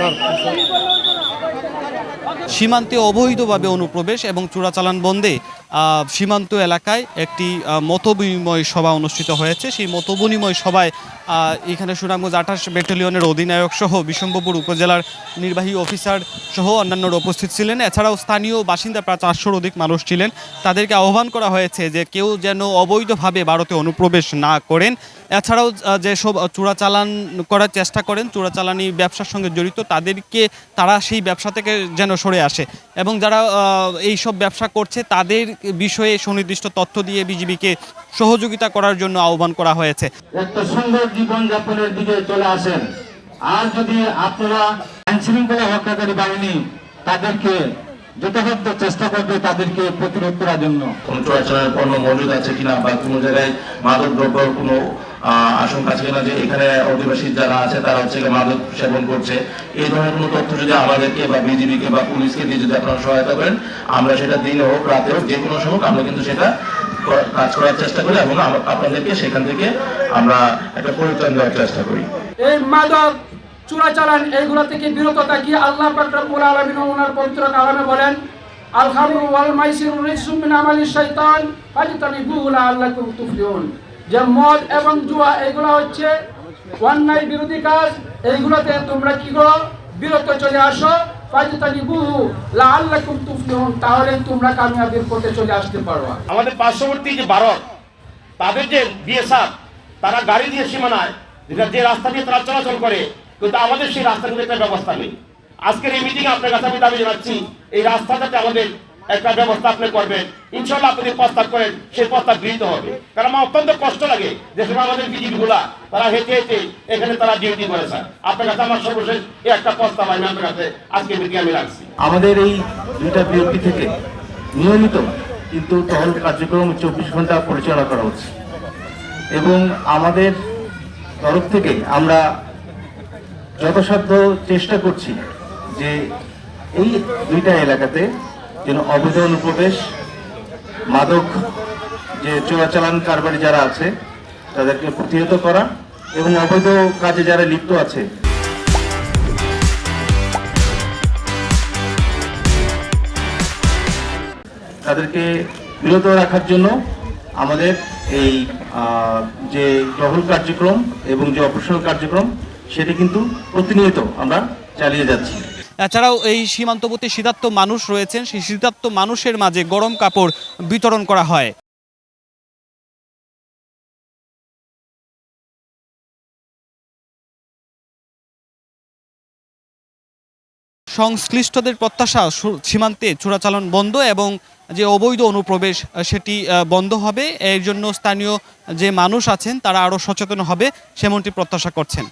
啊。সীমান্তে অবৈধভাবে অনুপ্রবেশ এবং চোরাচালান বন্ধে সীমান্ত এলাকায় একটি মতবিনিময় সভা অনুষ্ঠিত হয়েছে। সেই মতবিনিময় সভায় এখানে সুনামগঞ্জ আঠাশ ব্যাটালিয়নের অধিনায়ক সহ বিশম্বপুর উপজেলার নির্বাহী অফিসার সহ অন্যান্যরা উপস্থিত ছিলেন। এছাড়াও স্থানীয় বাসিন্দা প্রায় চারশোর অধিক মানুষ ছিলেন। তাদেরকে আহ্বান করা হয়েছে যে কেউ যেন অবৈধভাবে ভারতে অনুপ্রবেশ না করেন। এছাড়াও যেসব চোরাচালান করার চেষ্টা করেন, চোরাচালানি ব্যবসার সঙ্গে জড়িত, তাদেরকে, তারা সেই ব্যবসা থেকে যেন সরে আসে। এবং যারা এই সব ব্যবসা করছে তাদের বিষয়ে সুনির্দিষ্ট তথ্য দিয়ে বিজিবিকে সহযোগিতা করার জন্য আহ্বান করা হয়েছে। একটা সুন্দর জীবন যাপনের দিকে চলে আসেন। আর যদি আপনারা রক্ষাকারী বাহিনী তাদেরকে যথাযথ চেষ্টা করবে তাদেরকে প্রতিরোধ করার জন্য। কোনো চোরাচালানের পণ্য মজুদ আছে কিনা বা কোনো জায়গায় মাদক দ্রব্যর কোনো আশঙ্কা আছে কিনা যে এখানে অধিবাসী যারা আছে তারা হচ্ছে মাদক সেবন করছে। এই ধরনের কোনো তথ্য যদি আমাদেরকে বা বিজিবিকে বা পুলিশকে দিয়ে যদি আপনারা সহায়তা করেন, আমরা সেটা দিনে হোক, রাতে হোক যে কোনো সময় আমরা কিন্তু সেটা কাজ করার চেষ্টা করি এবং আপনাদেরকে সেখান থেকে আমরা একটা পরিত্রাণ দেওয়ার চেষ্টা করি। এই মাদক, চোরাচালান, এইগুলো থেকে বিরত থাকি আল্লাহ পাক রব্বুল আলামিন ওনার পবিত্র কালামে বলেন, আল খামরু ওয়াল মাইসিরু রিজসুম মিন শাইতান যে মদ এবং জুয়া, এগুলো হচ্ছে অন্যায় বিরোধী কাজ। এইগুলোতে তোমরা কি করো? বিরত চলে আসো। তাহলে তোমরা কামিয়াবির পথে চলে আসতে পারবা আমাদের পার্শ্ববর্তী যে ভারত তাদের যে বিএসআর, তারা গাড়ি দিয়ে সীমানায় যে রাস্তা দিয়ে তারা চলাচল করে, কিন্তু আমাদের সেই রাস্তাগুলো একটা ব্যবস্থা নেই। আজকের এই মিটিং আপনার কাছে আমি দাবি জানাচ্ছি, এই রাস্তা যাতে আমাদের একটা ব্যবস্থা আপনি করবেন। ইনশাল্লাহ আপনি প্রস্তাব করেন, সেই প্রস্তাব গৃহীত হবে। কারণ আমার অত্যন্ত কষ্ট লাগে যে সময় আমাদের বিজিবি গুলা তারা হেঁটে হেঁটে এখানে তারা ডিউটি করে, স্যার। আপনার কাছে আমার সর্বশেষ এই একটা প্রস্তাব আমি আপনার কাছে আজকে মিটিং আমি রাখছি। আমাদের এই দুইটা বিরতি থেকে নিয়মিত কিন্তু টহল কার্যক্রম চব্বিশ ঘণ্টা পরিচালনা করা হচ্ছে। এবং আমাদের তরফ থেকে আমরা যথাসাধ্য চেষ্টা করছি যে এই দুইটা এলাকাতে যেন অবৈধ অনুপ্রবেশ মাদক যে চোরাচালান কারবারি যারা আছে, তাদেরকে প্রতিহত করা এবং অবৈধ কাজে যারা লিপ্ত আছে। তাদেরকে বিরত রাখার জন্য আমাদের এই যে টহল কার্যক্রম এবং যে অপারেশনাল কার্যক্রম, সেটি কিন্তু প্রতিনিয়ত আমরা চালিয়ে যাচ্ছি। এছাড়াও এই সীমান্তবর্তী শীতার্থ মানুষ রয়েছেন, সেই শীতার্থ মানুষের মাঝে গরম কাপড় বিতরণ করা হয়। সংশ্লিষ্টদের প্রত্যাশা সীমান্তে চোরাচালান বন্ধ এবং যে অবৈধ অনুপ্রবেশ সেটি বন্ধ হবে। এর জন্য স্থানীয় যে মানুষ আছেন, তারা আরও সচেতন হবে, সেমনটি প্রত্যাশা করছেন।